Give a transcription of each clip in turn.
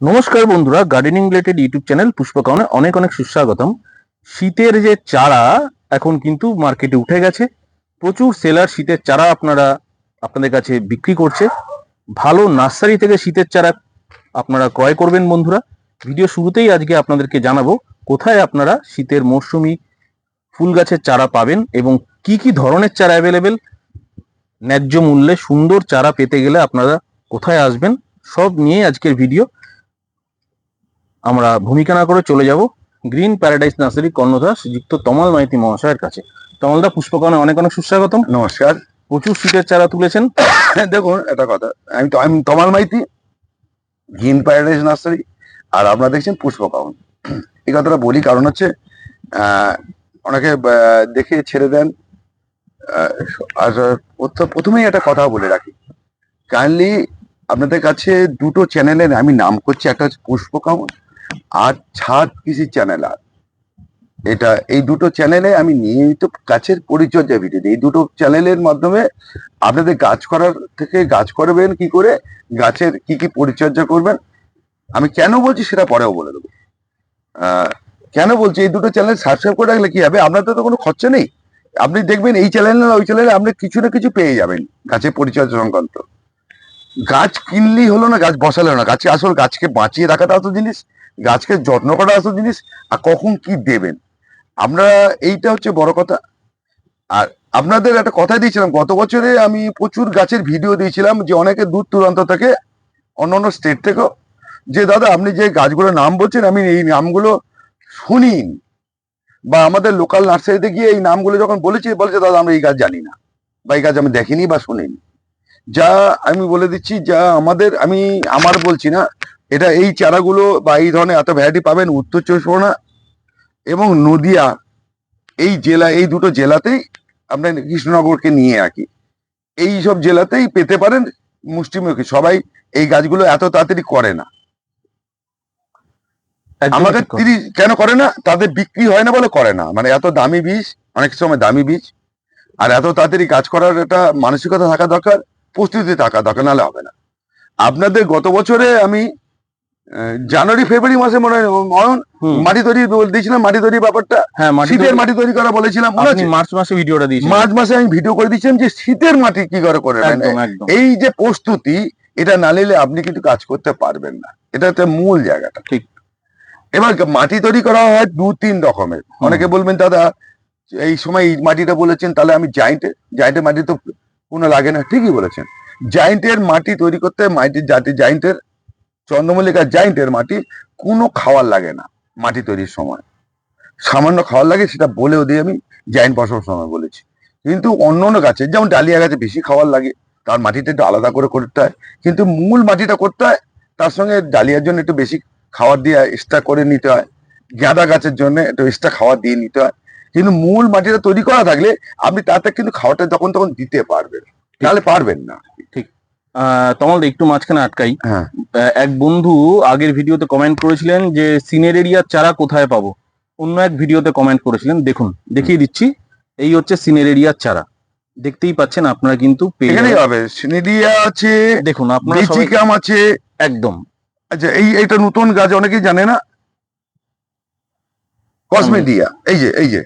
নমস্কার বন্ধুরা gardening related YouTube channel পুষ্পকাউনে অনেক অনেক সুস্বাগতম। শীতের যে চারা এখন কিন্তু মার্কেটে উঠে গেছে। প্রচুর সেলার শীতের চারা আপনারা, আপনাদের কাছে বিক্রি করছে। ভালো নার্সারি থেকে শীতের চারা আপনারা ক্রয় করবেন বন্ধুরা। ভিডিও শুরুতেই আজকে আপনাদেরকে জানাব, কোথায় আপনারা শীতের মরশুমি ফুল গাছের চারা পাবেন এবং কি কি ধরনের চারা অ্যাভেলেবেল ন্যায্য মূল্যে সুন্দর চারা পেতে গেলে আপনারা কোথায় আসবেন? সব নিয়ে আজকের ভিডিও আমরা ভূমিকা না করে চলে যাব। গ্রিন প্যারাডাইস নার্সারি কর্ণধার শ্রীযুক্ত তমাল মাইতি মহাশয়ের কাছে। তমালদা পুষ্পকনে অনেক অনেক সুস্বাগতম। নমস্কার। প্রচুর শীতের চারা তুলেছেন। দেখুন একটা কথা। আমি তো আমি Tamal Maiti green paradise nursery আর আপনারা দেখছেন পুষ্প কাউন এই কথাটা বলি কারণ হচ্ছে আহ, অনেকে দেখে ছেড়ে দেন। আর প্রথ- প্রথমেই একটা কথা বলে রাখি। কাইন্ডলি আপনাদের কাছে দুটো চ্যানেলের আমি নাম করছি একটা হচ্ছে পুষ্প কাউন আর ছাদ কৃষি চ্যানেল আর। এটা, এই দুটো চ্যানেলে আমি নিয়মিত গাছের পরিচর্যা ভিডিও দিই। এই দুটো চ্যানেলের মাধ্যমে আপনাদের গাছ করার থেকে গাছ করবেন কি করে, গাছের কি কি পরিচর্যা করবেন। আমি কেন বলছি সেটা পরেও বলে দেবো। কেন বলছি এই দুটো চ্যানেল সাবস্ক্রাইব করে রাখলে কি হবে? আপনাদের তো কোনো খরচা নেই। আপনি দেখবেন এই চ্যানেল না ওই চ্যানেলে আপনি কিছু না কিছু পেয়ে যাবেন গাছের পরিচর্যা সংক্রান্ত। গাছ কিনলেই হলো না, গাছ বসালে না। গাছকে আসল গাছকে বাঁচিয়ে রাখাটা আসল জিনিস, গাছকে যত্ন করা আসল জিনিস, আর কখন কি দেবেন? আমরা, এইটা হচ্ছে বড় কথা। আর আপনাদের একটা কথা দিয়েছিলাম, গত বছরে আমি প্রচুর গাছের ভিডিও দিয়েছিলাম যে অনেকে দূর দূরান্ত থেকে, অন্য অন্য স্টেট থেকেও, যে দাদা, আপনি যে গাছগুলোর নাম বলছেন, আমি এই নামগুলো শুনিনি। বা আমাদের লোকাল নার্সারিতে গিয়ে এই নামগুলো যখন বলেছি, বলেছে, দাদা, আমরা এই গাছ জানি না, বা এই গাছ আমি দেখিনি বা শুনিনি। যা আমি বলে দিচ্ছি যা আমাদের আমি আমার বলছি না এটা এই চারাগুলো বা এই ধরনের এত ভ্যারাইটি পাবেন উত্তর চব্বিশ পরগনা এবং নদিয়া এই জেলা এই দুটো জেলাতেই আপনার কৃষ্ণনগরকে নিয়ে আঁকি। এই সব জেলাতেই পেতে পারেন মুষ্টিমুখী সবাই এই গাছগুলো এত তাড়াতাড়ি করে না। আমাদের তিরিশ কেন করে না? তাদের বিক্রি হয় না বলে করে না। মানে এত দামি বীজ অনেক সময় দামি বীজ আর এত তাড়াতাড়ি কাজ করার একটা মানসিকতা থাকা দরকার। প্রস্তুতি থাকা দরকার নাহলে হবে না। আপনাদের গত বছরে আমি জানুয়ারি ফেব্রুয়ারি মাসে মনে হয় অয়ন মাটি তৈরি দিয়েছিলাম মাটি তৈরি ব্যাপারটা? হ্যাঁ শীতের মাটি তৈরি করা বলেছিলাম মনে মার্চ মাসে ভিডিওটা দিয়েছেন মার্চ মাসে আমি ভিডিও করে দিয়েছিলাম যে শীতের মাটি কি করে করে একদম এই যে প্রস্তুতি এটা না নিলে আপনি কিন্তু কাজ করতে পারবেন না। এটা হচ্ছে মূল জায়গাটা। ঠিক। এবার মাটি তৈরি করা হয় দু তিন রকমের। অনেকে বলবেন দাদা এই সময় এই মাটিটা বলেছেন তাহলে আমি জাইন্টে জাইন্টের মাটি তো কোনো লাগে না, ঠিকই বলেছেন। জাইন্টের মাটি তৈরি করতে মাটি, জাতি জাইন্টের চন্দ্রমল্লিকা জাইন্টের মাটি কোনো খাওয়ার লাগে না মাটি তৈরির সময়। সামান্য খাওয়ার লাগে সেটা বলেও দিয়ে আমি জাইন্ট বসার সময় বলেছি। কিন্তু অন্য অন্য গাছে, যেমন ডালিয়া গাছে বেশি খাওয়ার লাগে, তার মাটিটা একটু আলাদা করে করতে হয়। কিন্তু মূল মাটিটা করতে হয়, তার সঙ্গে ডালিয়ার জন্য একটু বেশি খাবার দিয়ে এক্সট্রা করে নিতে হয়। গাঁদা গাছের জন্য একটু এক্সট্রা খাবার দিয়ে নিতে হয়। কিন্তু মূল মাটিটা তৈরি করা থাকলে আপনি তাতে কিন্তু খাওয়াটা যখন তখন দিতে পারবেন। তাহলে পারবেন না। আহ, তমাল একটু মাঝখানে আটকাই। হ্যাঁ। এক বন্ধু আগের ভিডিওতে কমেন্ট করেছিলেন যে সিনেরেরিয়ার চারা কোথায় পাবো? অন্য এক ভিডিওতে কমেন্ট করেছিলেন দেখুন দেখিয়ে দিচ্ছি। এই হচ্ছে সিনেরেরিয়ার চারা। দেখতেই পাচ্ছেন আপনারা কিন্তু এখানেই হবে। সিনেডিয়া আছে দেখুন আপনারা সবাই আছে। একদম। আচ্ছা এই এটা নতুন গাছ অনেকেই জানে না? কসমেডিয়া এই যে এই যে।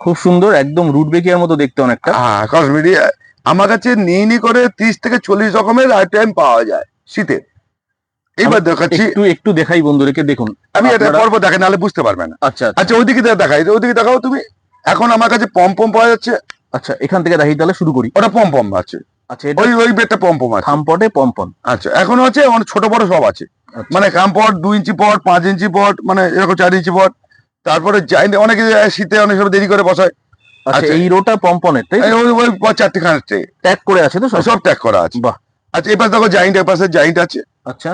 খুব সুন্দর একদম রুট বেকিয়ার মতো দেখতে অনেকটা। হ্যাঁ কসমেডিয়া আমার কাছে নিয়ে নি করে তিরিশ থেকে চল্লিশ রকমের আইটেম পাওয়া যায় শীতে। এইবার দেখাচ্ছি। একটু একটু দেখাই বন্ধুদেরকে দেখুন। আমি এটা পর্ব দেখেন নাহলে বুঝতে পারবে না। আচ্ছা আচ্ছা, আচ্ছা ওইদিকে দেখাই ওইদিকে দেখাও তুমি। এখন আমার কাছে পম পম পাওয়া যাচ্ছে। আচ্ছা এখান থেকে দেখাই তাহলে শুরু করি। ওটা পম পম আছে। আচ্ছা ওই ওই বেডটা পম পম আছে। থামপটে পম্পন আচ্ছা এখন আছে অনেক ছোট বড় সব আছে। আচ্ছা। মানে কামপট দুই ইঞ্চি পট পাঁচ ইঞ্চি পট মানে এরকম চার ইঞ্চি পট। তারপরে অনেকে শীতে অনেক সময় দেরি করে বসায়। আচ্ছা আচ্ছা। এই রোটা পম্পনের তাই ওই চারটে ট্রে ট্যাগ করে আছে তো সব? ট্যাগ করা আছে। বাহ। আচ্ছা এই পাশে দেখো জাইন্ট এর পাশে জাইন্ট আছে। আচ্ছা।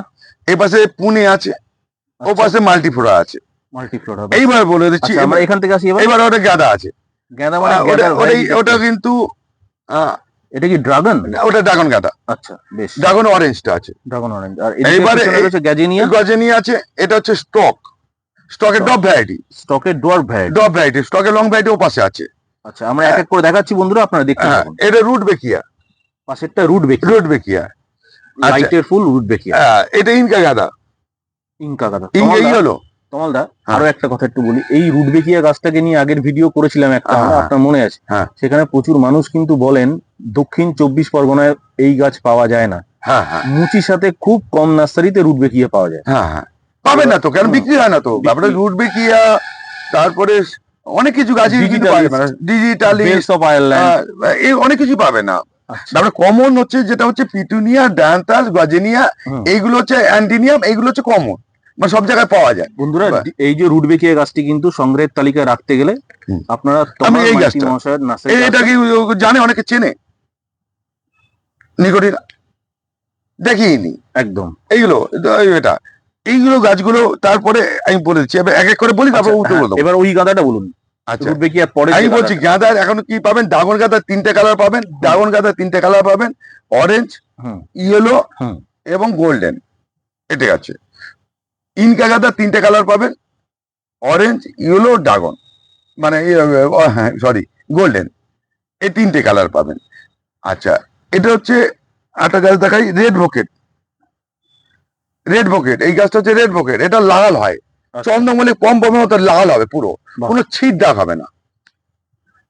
এই পাশে পুনে আছে। ও পাশে মাল্টিফ্লোরা আছে। মাল্টিফ্লোর এইবার বলে দিচ্ছি আচ্ছা আমরা এখান থেকে আসি এবার? ওটা গাদা আছে। গাঁদা মানে ওটা কিন্তু এটা কি ড্রাগন ওটা ড্রাগন গাদা। আচ্ছা বেশ। ড্রাগন অরেঞ্জটা আছে। ড্রাগন অরেঞ্জ আর এইবারে রয়েছে গ্যাজেনিয়া আছে এটা হচ্ছে স্টক স্টকের ডব ভ্যারাইটি স্টকের ডোয়ার ভ্যারাইটি ডব ভ্যারাইটি স্টকের লং ভ্যারাইটি ও পাশে আছে। আচ্ছা আমরা এক এক করে দেখাচ্ছি বন্ধুরা আপনারা দেখতে হ্যাঁ থাকুন। এটা রুট বেকিয়া। পাশেরটা রুট বেকি রুট বেকিয়া। আচ্ছা। লাইটের ফুল রুট বেকিয়া। হ্যাঁ, এটা ইনকা গাঁদা। ইনকা গাদা। ইনকা ই হলো তমালদা হ্যাঁ। আরও একটা কথা একটু বলি। এই রুট বেকিয়া গাছটাকে নিয়ে আগের ভিডিও করেছিলাম একটা হ্যাঁ, হ্যাঁ। আপনার মনে আছে? হ্যাঁ। সেখানে প্রচুর মানুষ কিন্তু বলেন দক্ষিণ চব্বিশ পরগনায় এই গাছ পাওয়া যায় না। হ্যাঁ হ্যাঁ। মুচির সাথে খুব কম নার্সারিতে রুট বেকিয়া পাওয়া যায়। হ্যাঁ হ্যাঁ। পাবেন না তো কারণ হুম। বিক্রি হয় না তো? তারপরে রুট বেকিয়া তারপরে অনেক কিছু গাছই কিন্তু। পাবে না ডিজিটালি এই অনেক কিছু পাবে না। আচ্ছা। তারপরে কমন হচ্ছে যেটা হচ্ছে পিটুনিয়া ড্যান্থাস গজেনিয়া এইগুলো হচ্ছে অ্যান্টিনিয়াম এইগুলো হচ্ছে কমন মানে সব জায়গায় পাওয়া যায়। বন্ধুরা এই যে রুট বেকিয়া গাছটি কিন্তু সংগ্রহের তালিকায় রাখতে গেলে আপনারা আমি এই গাছটা। এটা কি জানে? অনেকে চেনে। নিকটিনা দেখিনি। একদম। এইগুলো এটা। এইগুলো গাছগুলো তারপরে আমি বলে দিচ্ছি। এবার এক এক করে বলি তারপর আচ্ছা, বলব এবার ওই গাঁদাটা বলুন। আচ্ছা। রুট বেকিয়ার পরে আমি বলছি গাঁদার এখন কি পাবেন? ড্রাগন গাঁদার তিনটে কালার পাবেন। ড্রাগন গাঁদার তিনটে কালার পাবেন। অরেঞ্জ ইয়েলো এবং গোল্ডেন এটাই আছে। ইনকা গাঁদার তিনটে কালার পাবেন। অরেঞ্জ ইয়েলো ড্রাগন মানে হ্যাঁ সরি গোল্ডেন এই তিনটে কালার পাবেন। আচ্ছা এটা হচ্ছে একটা গাছ দেখাই। রেড ভোকেট রেড ভোকেট এই গাছটা হচ্ছে রেড ভোকেট এটা লাল হয়। আচ্ছা। চন্দ্রমল্লি কম পমে মতো লাল হবে পুরো। কোনো ছিট দাগ হবে না।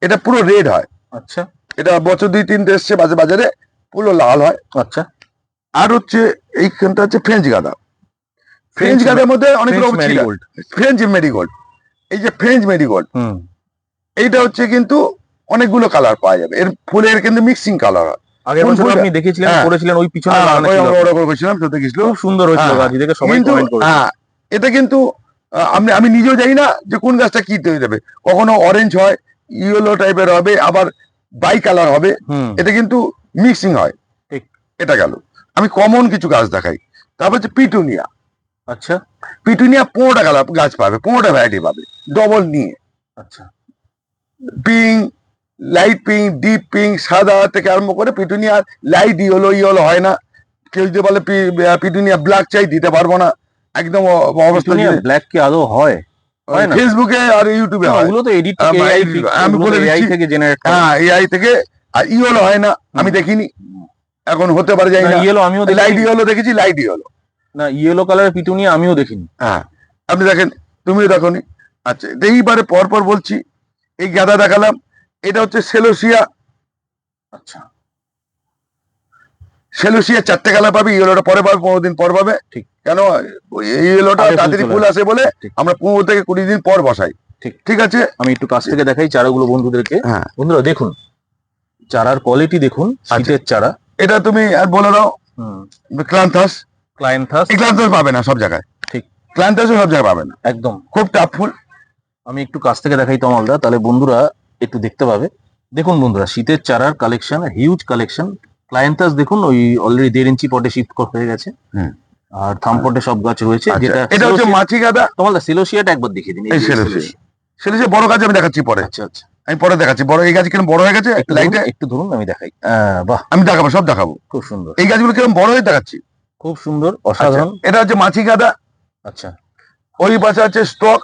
এটা পুরো রেড হয়। আচ্ছা। এটা বছর দুই তিনটে এসছে বাজে বাজারে পুরো লাল হয়। আচ্ছা। আর হচ্ছে এইখানটা হচ্ছে ফ্রেঞ্চ গাঁদা। ফ্রেঞ্চ গাঁদার মধ্যে অনেক রকম ফ্রেঞ্চ মেরিগোল্ড এই যে ফ্রেঞ্চ মেরিগোল্ড এইটা হচ্ছে কিন্তু অনেকগুলো কালার পাওয়া যাবে। এর ফুলের কিন্তু মিক্সিং কালার হয়। আগের বছর আপনি দেখেছিলেন হ্যাঁ। করেছিলেন ওই পিছনে হ্যাঁ, লাগানো ছিল। আমরা ওরা করে গেছিলাম সত্যি খুব সুন্দর হয়েছিল হ্যাঁ, গাছ দেখে সবাই কমেন্ট হ্যাঁ এটা কিন্তু আমি আমি নিজেও জানি না যে কোন গাছটা কি তৈরি হবে কখনো অরেঞ্জ হয় ইয়েলো টাইপের হবে আবার বাই কালার হবে এটা কিন্তু মিক্সিং হয়। ঠিক। এটা গেল। আমি কমন কিছু গাছ দেখাই। তারপর হচ্ছে পিটুনিয়া আচ্ছা। পিটুনিয়া পনেরোটা কালার গাছ পাবে পনেরোটা ভ্যারাইটি পাবে ডবল নিয়ে। আচ্ছা। Pink light pink deep pink সাদা থেকে আরম্ভ করে পিটুনিয়া লাইট ইয়েলো ইয়েলো হয় না। কেউ যদি বলে পিটুনিয়া ব্ল্যাক চাই দিতে পারব না। একদম অবস্থা ব্ল্যাক কি আদৌ হয়? ফেসবুকে আর ইউটিউবে হয়। ওগুলো তো এডিট আমি বলে দিচ্ছি। থেকে জেনারেট হ্যাঁ এআই থেকে আর ইয়েলো হয় না। আমি দেখিনি। এখন হতে পারে যাই না ইয়েলো আমিও লাইট ইয়েলো দেখেছি লাইট ইয়েলো। না ইয়েলো কালারের পিটুনিয়া আমিও দেখিনি। হ্যাঁ আপনি দেখেন তুমিও দেখোনি। আচ্ছা এইবারে পর পর বলছি এই গাঁদা দেখালাম। এটা হচ্ছে সেলোসিয়া। আচ্ছা। সেলোসিয়া চারটে কালার পাবে ইয়েলোটা পরে পাবে পনেরো দিন পর পাবে। ঠিক। কেন? এই ইয়েলোটা তাড়াতাড়ি ফুল আসে বলে আমরা পনেরো থেকে কুড়ি দিন পর বসাই। ঠিক। ঠিক আছে? আমি একটু কাছ থেকে দেখাই চারাগুলো বন্ধুদেরকে। হ্যাঁ। বন্ধুরা দেখুন চারার কোয়ালিটি দেখুন শীতের চারা। এটা তুমি আর বলে দাও। ক্লান্থাস। ক্লায়েন্থাস ক্লান্থাস পাবে না সব জায়গায়। ঠিক। ক্লান্থাসও সব জায়গায় পাবে না। একদম। খুব টাফ ফুল। আমি একটু কাছ থেকে দেখাই তমালদা। তাহলে বন্ধুরা একটু দেখতে পাবে। দেখুন বন্ধুরা শীতের চারার কালেকশন হিউজ কালেকশন ক্লায়েন্টাস দেখুন ওই অলরেডি দেড় ইঞ্চি পটে শীত হয়ে গেছে। আর থাম পটে সব গাছ রয়েছে আচ্ছা, যেটা এটা হচ্ছে মাছি গাঁদা? তোমালদা সিলোসিয়াটা একবার দেখিয়ে দিন এই সিলোসিয়া। বড় গাছ আমি দেখাচ্ছি পরে। আচ্ছা আচ্ছা। আমি পরে দেখাচ্ছি। বড় এই গাছ কীরকম বড় হয়ে গেছে? একটু লাইটে একটু ধরুন আমি দেখাই। বাহ। আমি দেখাবো সব দেখাবো। খুব সুন্দর। এই গাছগুলো কীরকম বড় হয়ে দেখাচ্ছি? খুব সুন্দর আচ্ছা, অসাধারণ এটা হচ্ছে মাছি গাঁদা। আচ্ছা। ওই পাশে আছে স্টক।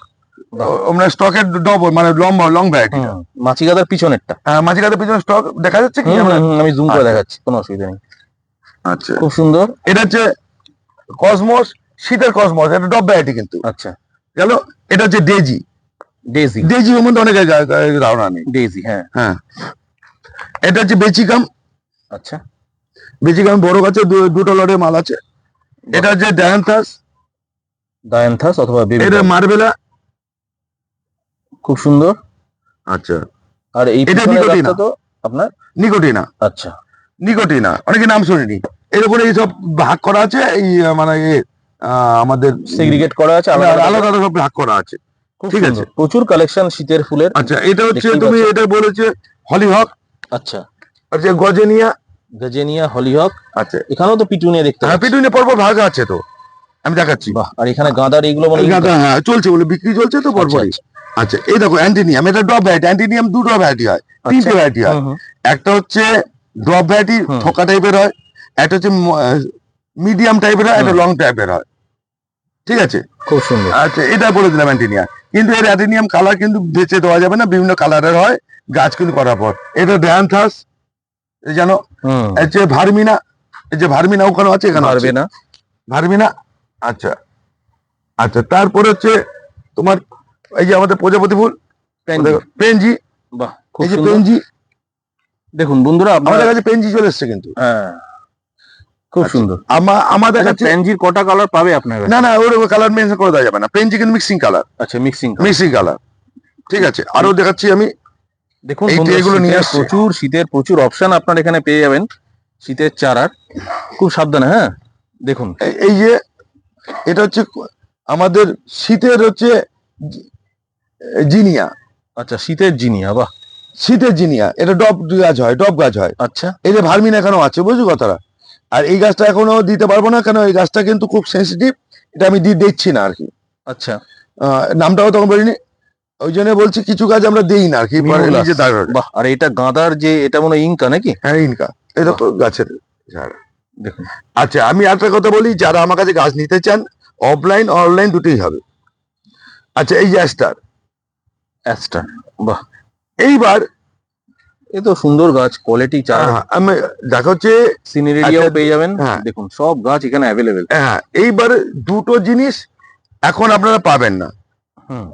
মানে স্টকের ডবল মানে লম্বা লং ভ্যারাইটি হুম, মাছি গাদার পিছনেরটা। মাছি গাঁদার পিছনে স্টক দেখা যাচ্ছে কি? আমি জুম করে আচ্ছা। দেখাচ্ছি কোনো অসুবিধা নেই। আচ্ছা। খুব সুন্দর। এটা হচ্ছে কসমোস শীতের কসমোস এটা ডব ভ্যারাইটি কিন্তু। আচ্ছা। গেল এটা হচ্ছে ডেজি ডেজি ডেজি ওর মধ্যে অনেক ধারণা নেই। ডেজি হ্যাঁ। হ্যাঁ। এটা হচ্ছে বেচিকাম আচ্ছা। বেচিকাম বড় গাছে দুটো লড়ে মাল আছে। এটা হচ্ছে ডায়ান্থাস ডায়ান্থাস অথবা এটা মার্বেলা খুব সুন্দর। আচ্ছা। আর এই এটা নিকোটিনা। তো আপনার? নিকোটিনা। আচ্ছা। নিকোটিনা। অনেকে নাম শুনিনি। এর উপরে এইসব ভাগ করা আছে? এই মানে আমাদের সেগ্রিগেট করা আছে আলাদা আলাদা সব ভাগ করা আছে। ঠিক আছে। প্রচুর কালেকশন শীতের ফুলের আচ্ছা এটা হচ্ছে তুমি এটা বলেছে হলিহক। আচ্ছা। যে গজেনিয়া। গজেনিয়া হলিহক। আচ্ছা। এখানেও তো পিটুনিয়া দেখতে হ্যাঁ পাচ্ছি। পিটুনি পরপর ভাগ আছে তো। আমি দেখাচ্ছি। বাহ আর এখানে গাঁদার এইগুলো মানে গাঁদা, হ্যাঁ চলছে বলে বিক্রি চলছে তো আচ্ছা, পরপরই আচ্ছা। এই দেখো অ্যান্টিনিয়াম এটা ড্রপ ভ্যারাইটি অ্যান্টিনিয়াম দুটো ভ্যারাইটি হয় তিনটে আচ্ছা। ভ্যারাইটি হয় হুম, হুম। একটা হচ্ছে ড্রপ ভ্যারাইটি। থোকা টাইপের হয় একটা হচ্ছে মিডিয়াম টাইপের হয় একটা লং টাইপের হয়। ঠিক আছে? খুব সুন্দর। আচ্ছা এটা বলে দিলাম অ্যান্টিনিয়াম। কিন্তু এর অ্যান্টিনিয়াম কালার কিন্তু বেঁচে দেওয়া যাবে না বিভিন্ন কালারের হয় গাছ কিন্তু করার পর। এটা ড্যান্থাস জানো হুম। হচ্ছে ভার্মিনা এই যে ভার্মিনা ওখানে আছে এখানে পারবে না ভার্মিনা আচ্ছা। আচ্ছা তারপরে হচ্ছে তোমার এই যে আমাদের প্রজাপতি ফুল পেনজি। বাহ এই যে পেনজি। দেখুন বন্ধুরা আমাদের কাছে পেনজি চলে এসছে কিন্তু। হ্যাঁ। খুব আচ্ছা। সুন্দর। আমা- আমাদের আচ্ছা কাছে পেনজির কটা কালার পাবে আপনার না না ওর কালার মেনশন করে দেওয়া যাবে না। পেনজি কিন্তু মিক্সিং কালার আচ্ছা মিক্সিং মিক্সিং কালার ঠিক আছে। আরও দেখাচ্ছি আমি। দেখুন এই নিয়ে। প্রচুর শীতের প্রচুর অপশন আপনার এখানে পেয়ে যাবেন। শীতের চারার। খুব সাবধানে হ্যাঁ? দেখুন। এই- যে এটা হচ্ছে আমাদের শীতের হচ্ছে জিনিয়া। আচ্ছা শীতের জিনিয়া বাহ। শীতের জিনিয়া এটা ডব গাছ হয় ডব গাছ হয়। আচ্ছা। এই যে ভার্মিন এখনও আছে বুঝলি কথাটা? আর এই গাছটা এখনও দিতে পারব না কেন এই গাছটা কিন্তু খুব সেন্সিটিভ এটা আমি দিয়ে দিচ্ছি না আর কি আচ্ছা নামটাও তখন বলিনি ওই জন্য বলছি কিছু গাছ আমরা দেই না আর কি বাহ আর এটা গাঁদার যে এটা মনে ইনকা নাকি? হ্যাঁ ইনকা। এটা তো গাছের ঝাড়। দেখুন। আচ্ছা আমি একটা কথা বলি যারা আমার কাছে গাছ নিতে চান অফলাইন অনলাইন দুটোই হবে। আচ্ছা এই যে অ্যাস্টার বাহ। এইবার এ তো সুন্দর গাছ কোয়ালিটি চারা আমি দেখা হচ্ছে সিনারিয়াও পেয়ে যাবেন। হ্যাঁ। দেখুন সব গাছ এখানে অ্যাভেলেবেল হ্যাঁ এইবার দুটো জিনিস এখন আপনারা পাবেন না। হুম।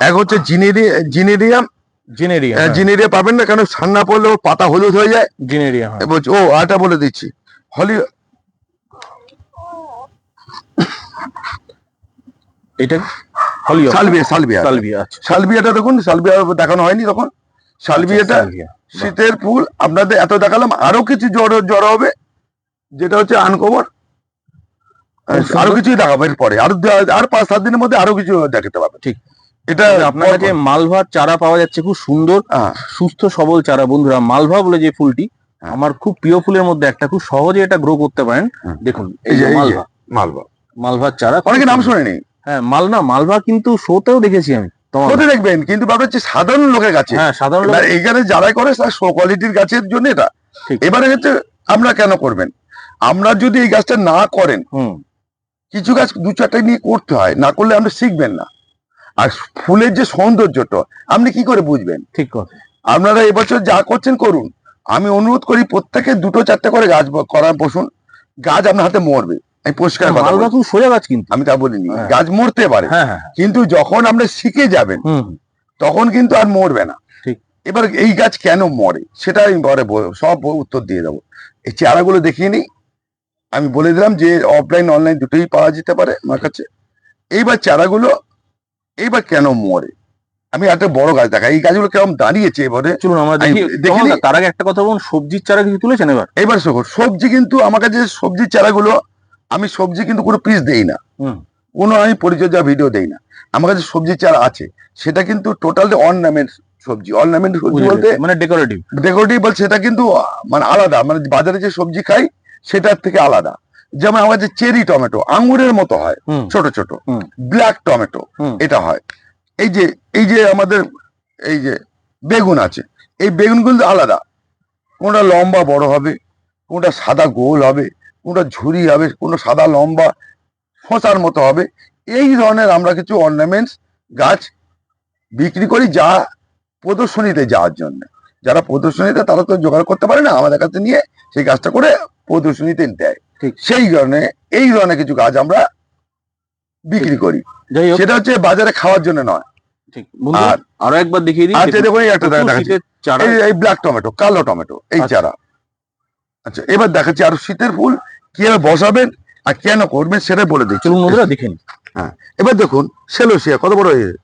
এক হচ্ছে জিনেরি জিনেরিয়াম জেনেরিয়া জিনেরিয়া পাবেন না কেন ঠান্ডা পড়লে ওর পাতা হলুদ হয়ে যায়। জেনেরিয়া হ্যাঁ। বলছি ও আটা বলে দিচ্ছি। হলি এটা সালভিয়া। সালভিয়া আচ্ছা। দেখুন সালভিয়া দেখানো হয়নি তখন। সালভিয়াটা সালভিয়া। শীতের ফুল আপনাদের এত দেখালাম আরও কিছু জ্বর জ্বর হবে যেটা হচ্ছে আনকভার আরও কিছু দেখাবো এরপরে। আরও আর পাঁচ সাত দিনের মধ্যে আরও কিছু দেখাতে পারবে ঠিক। এটা আপনার কাছে মালভার চারা পাওয়া যাচ্ছে খুব সুন্দর হ্যাঁ, সুস্থ সবল চারা। বন্ধুরা মালভা বলে যে ফুলটি হ্যাঁ। আমার খুব প্রিয় ফুলের মধ্যে একটা খুব সহজে এটা গ্রো করতে পারেন। দেখুন এই যে যে মালভা। মালভার চারা অনেকে নাম। শুনেনি। হ্যাঁ মালনা মালভা কিন্তু শোতেও দেখেছি আমি কোথায় দেখবেন কিন্তু ব্যাপার হচ্ছে সাধারণ লোকের কাছে। হ্যাঁ সাধারণ এবার এখানে যারা করে তার শো কোয়ালিটির গাছের জন্য এটা। এবারে হচ্ছে আমরা কেন করবেন? আমরা যদি এই গাছটা না করেন হুম। কিছু গাছ দু চারটা নিয়ে করতে হয় না করলে আপনি শিখবেন না। আর ফুলের যে সৌন্দর্যটা আপনি কি করে বুঝবেন? ঠিক কথা। আপনারা এবছর যা করছেন করুন। আমি অনুরোধ করি প্রত্যেকে দুটো চারটে করে গাছ করার বসুন। গাছ আপনার হাতে মরবে। আমি পরিষ্কার খুব সোজা গাছ কিন্তু। আমি তা বলিনি। হ্যাঁ। গাছ মরতে পারে। হ্যাঁ হ্যাঁ কিন্তু যখন আমরা শিখে যাবেন তখন কিন্তু আর মরবে না। এবার এই গাছ কেন মরে? সেটা আমি পরে সব উত্তর দিয়ে দেবো। এই চারাগুলো দেখিয়ে নিই। আমি বলে দিলাম যে অফলাইন অনলাইন দুটোই পাওয়া যেতে পারে আমার কাছে। এইবার চারাগুলো এইবার কেন মরে? আমি একটা বড় গাছ দেখা। এই গাছগুলো কেমন দাঁড়িয়েছে এবারে? চলুন আমরা আমি দেখি দেখে তার আগে একটা কথা বলুন। সবজির চারা কিছু তুলেছেন এবার? এবার সবজি কিন্তু আমার কাছে সবজির চারাগুলো আমি সবজি কিন্তু কোনো পিস দেই না। কোনো আমি পরিচর্যা ভিডিও দেই না। আমার কাছে সবজির চারা আছে। সেটা কিন্তু টোটালি অর্নামেন্ট সবজি অর্নামেন্ট সবজি বলতে মানে ডেকোরেটিভ ডেকোরেটিভ বল সেটা কিন্তু মানে আলাদা। মানে বাজারে যে সবজি খাই সেটার থেকে আলাদা। যেমন আমার যে চেরি টমেটো আঙ্গুরের মতো হয় ছোট ছোট। ব্ল্যাক টমেটো এটা হয়। এই যে এই যে আমাদের এই যে বেগুন আছে এই বেগুনগুলো আলাদা। কোনটা লম্বা বড় হবে কোনটা সাদা গোল হবে কোনটা ঝুরি হবে কোনো সাদা লম্বা শশার মতো হবে। এই ধরনের আমরা কিছু অর্নামেন্টস গাছ বিক্রি করি যা প্রদর্শনীতে যাওয়ার জন্য। যারা প্রদর্শনীতে তারা তো জোগাড় করতে পারে না আমাদের কাছে নিয়ে সেই গাছটা করে প্রদর্শনীতে দেয়। ঠিক। সেই কারণে এই ধরনের কিছু গাছ আমরা বিক্রি করি। সেটা হচ্ছে বাজারে খাওয়ার জন্য নয়। ঠিক। আর আরও একবার দেখিয়ে দিই আচ্ছা দেখুন, একটা দেখাচ্ছি। এই ব্ল্যাক টমেটো কালো টমেটো এই আচ্ছা। চারা। আচ্ছা এবার দেখাচ্ছি আরও শীতের ফুল। কীভাবে বসাবেন আর কেন করবেন সেটাই বলে দিচ্ছি। চলুন বন্ধুরা দেখে নিই। এবার দেখুন সেলোসিয়া কত বড় হয়েছে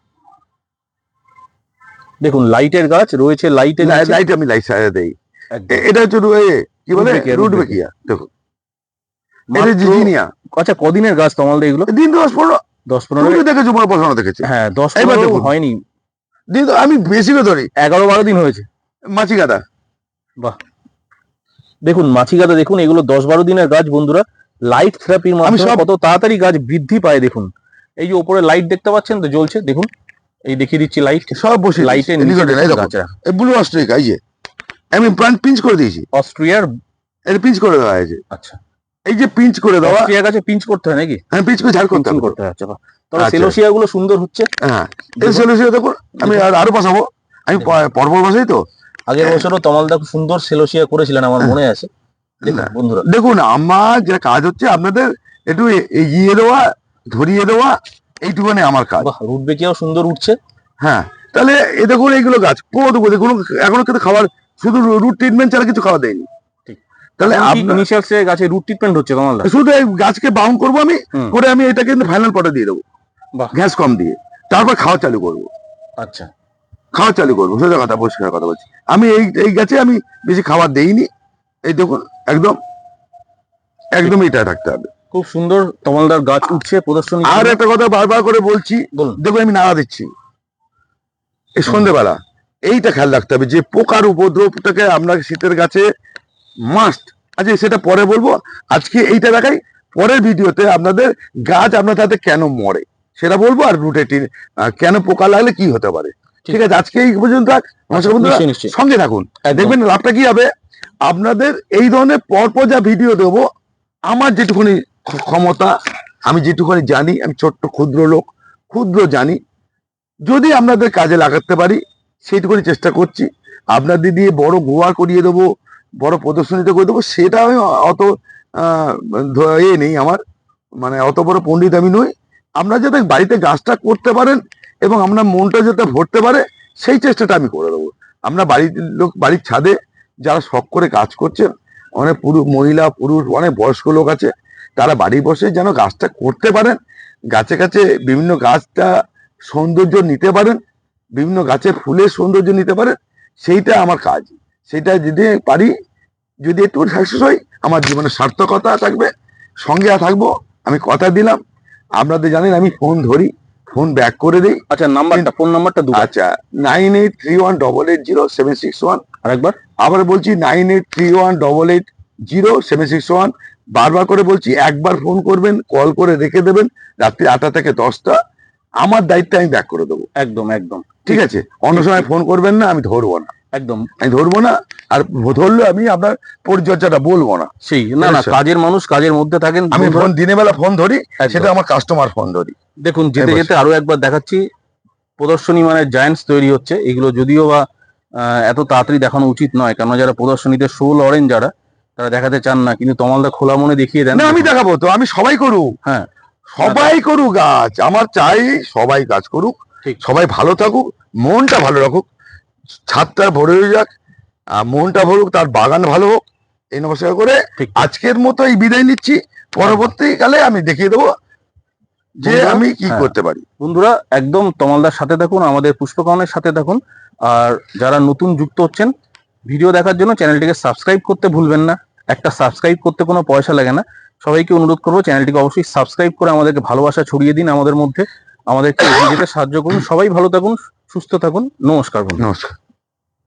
দেখুন লাইটের গাছ রয়েছে লাইটের লাইট আমি লাইট সাজা দেই। এটা হচ্ছে কি বলে? রুটবেকিয়া, রুট বেকিয়া দেখুন। এটা জিজিনিয়া আচ্ছা কদিনের গাছ তোমাদের এগুলো? দিন দশ পনেরো। দশ পনেরো দেখেছ মনে বসানো দেখেছি। হ্যাঁ দশ পনেরো দেখুন। হয়নি। দিন আমি বেশি করে ধরি। এগারো বারো দিন হয়েছে। মাছি গাদা। দেখুন মাছি গাদা দেখুন এগুলো দশ বারো দিনের গাছ বন্ধুরা। লাইট থেরাপির মাধ্যমে কত তাড়াতাড়ি গাছ বৃদ্ধি পায় দেখুন। এই যে উপরে লাইট দেখতে পাচ্ছেন তো জ্বলছে দেখুন। এই দেখিয়ে দিচ্ছি লাইট সব বসে লাইটের নিচে দেখো ব্লু অস্ট্রিকা এই যে। আমি প্লান্ট পিঞ্চ করে দিয়েছি। অস্ট্রিয়ার এটা পিঞ্চ করে দেওয়া হয়েছে। আচ্ছা। এই যে পিঞ্চ করে দেওয়া অস্ট্রিয়া গাছে পিঞ্চ করতে হয় নাকি? হ্যাঁ পিঞ্চ করে ঝাড় করতে হবে। করতে হয় আচ্ছা তবে আচ্ছা। সেলোসিয়া গুলো সুন্দর হচ্ছে। হ্যাঁ। এই। সেলোসিয়া দেখুন আমি আর- বসাবো। আমি পরপর বসাই তো। আগের বছরও তমালদা খুব সুন্দর সেলোসিয়া করেছিলেন আমার। মনে আছে। দেখুন বন্ধুরা। দেখুন আমার যে কাজ হচ্ছে আপনাদের একটু এগিয়ে দেওয়া ধরিয়ে দেওয়া এইটুকুনি আমার কাজ। রুট বেকিয়াও সুন্দর উঠছে। হ্যাঁ তাহলে এ দেখুন এইগুলো গাছ পদ কোনো এখনও কিন্তু খাবার শুধু রুট ট্রিটমেন্ট ছাড়া কিছু খাওয়া দেয়নি। তাহলে আপনার ইনিশিয়ালসে গাছে রুট ট্রিটমেন্ট হচ্ছে কমলদা শুধু এই গাছকে বাউন্ড করব আমি করে আমি এটা কিন্তু ফাইনাল পটে দিয়ে দেবো। বাহ। গ্যাস কম দিয়ে। তারপর খাওয়া চালু করব। আচ্ছা। খাওয়া চালু করব। সোজা কথা পরিষ্কার কথা বলছি। আমি এই এই গাছে আমি বেশি খাবার দেইনি। এই দেখুন একদম একদম এটা থাকতে হবে। খুব সুন্দর তমালদার গাছ উঠছে প্রদর্শনী আর একটা কথা বারবার করে বলছি দেখুন আমি নাড়া দিচ্ছি। এই সন্ধ্যেবেলা এইটা খেয়াল রাখতে হবে যে পোকার উপদ্রবটাকে আপনাকে শীতের গাছে মাস্ট আচ্ছা সেটা পরে বলব। আজকে এইটা দেখাই পরের ভিডিওতে আপনাদের গাছ আপনার তাতে কেন মরে সেটা বলব আর রুটে কেন পোকা লাগলে কি হতে পারে। ঠিক আছে আজকে এই পর্যন্ত বন্ধুরা সঙ্গে থাকুন। দেখবেন লাভটা কি হবে? আপনাদের এই ধরনের পরপর যা ভিডিও দেবো আমার যেটুকুনি ক্ষমতা আমি যেটুকুনি জানি আমি ছোট্ট ক্ষুদ্র লোক ক্ষুদ্র জানি যদি আপনাদের কাজে লাগাতে পারি সেইটুকুনি চেষ্টা করছি। আপনাদের দিয়ে বড় গোয়া করিয়ে দেবো বড় প্রদর্শনীতে করে দেবো সেটা আমি অত এ নেই আমার। মানে অত বড় পণ্ডিত আমি নই। আপনারা যাতে বাড়িতে গাছটা করতে পারেন এবং আপনার মনটা যাতে ভরতে পারে, সেই চেষ্টাটা আমি করে দেবো। আমরা বাড়ির লোক, বাড়ির ছাদে যারা শখ করে কাজ করছে, অনেক পুরুষ, মহিলা, পুরুষ, অনেক বয়স্ক লোক আছে, তারা বাড়ি বসে যেন গাছটা করতে পারেন, গাছে গাছে বিভিন্ন গাছটা সৌন্দর্য নিতে পারেন, বিভিন্ন গাছের ফুলের সৌন্দর্য নিতে পারেন, সেইটা আমার কাজ। সেইটা যদি পারি, যদি একটু সাকসেস হয়, আমার জীবনে সার্থকতা থাকবে, সঙ্গে থাকব, আমি কথা দিলাম। আপনাদের জানেন আমি ফোন ধরি। ফোন ব্যাক করে দিই। আচ্ছা নাম্বারটা ফোন নাম্বারটা দু আচ্ছা nine eight three one double eight zero seven six one আরেকবার। আবার বলছি nine eight three one double eight zero seven six one বারবার করে বলছি একবার ফোন করবেন কল করে রেখে দেবেন রাত্রি আটটা থেকে দশটা। আমার দায়িত্বে আমি ব্যাক করে দেবো। একদম একদম। ঠিক আছে? অন্য সময় ফোন করবেন না আমি ধরবো না। একদম। আমি ধরবো না আর ধরলে আমি আপনার পরিচর্যাটা বলব না। সেই না না কাজের মানুষ কাজের মধ্যে থাকেন আমি ফোন দিনের বেলা ফোন ধরি। সেটা আমার কাস্টমার ফোন ধরি। দেখুন যেতে যেতে আরও একবার দেখাচ্ছি প্রদর্শনী মানে জায়ান্টস তৈরি হচ্ছে এগুলো যদিও বা এত তাড়াতাড়ি দেখানো উচিত নয় কেন যারা প্রদর্শনীতে শো লড়েন যারা তারা দেখাতে চান না কিন্তু তমালদা খোলা মনে দেখিয়ে দেন। না আমি দেখাবো তো আমি সবাই করুক। হ্যাঁ। সবাই করুক গাছ আমার চাই সবাই কাজ করুক ঠিক। সবাই ভালো থাকুক মনটা ভালো রাখুক ছাদটা ভরে হয়ে যাক মনটা ভরুক তার বাগান ভালো হোক এই নমস্কার করে আজকের মতো এই বিদায় নিচ্ছি। পরবর্তীকালে আমি দেখিয়ে দেবো যে আমি কি হ্যাঁ। করতে পারি। বন্ধুরা একদম তমালদার সাথে থাকুন আমাদের পুষ্পকরণের সাথে থাকুন আর যারা নতুন যুক্ত হচ্ছেন ভিডিও দেখার জন্য চ্যানেলটিকে সাবস্ক্রাইব করতে ভুলবেন না। একটা সাবস্ক্রাইব করতে কোনো পয়সা লাগে না। সবাইকে অনুরোধ করব চ্যানেলটিকে অবশ্যই সাবস্ক্রাইব করে আমাদেরকে ভালোবাসা ছড়িয়ে দিন আমাদের মধ্যে। আমাদেরকে এগিয়ে যেতে সাহায্য করুন। সবাই ভালো থাকুন সুস্থ থাকুন নমস্কার নমস্কার।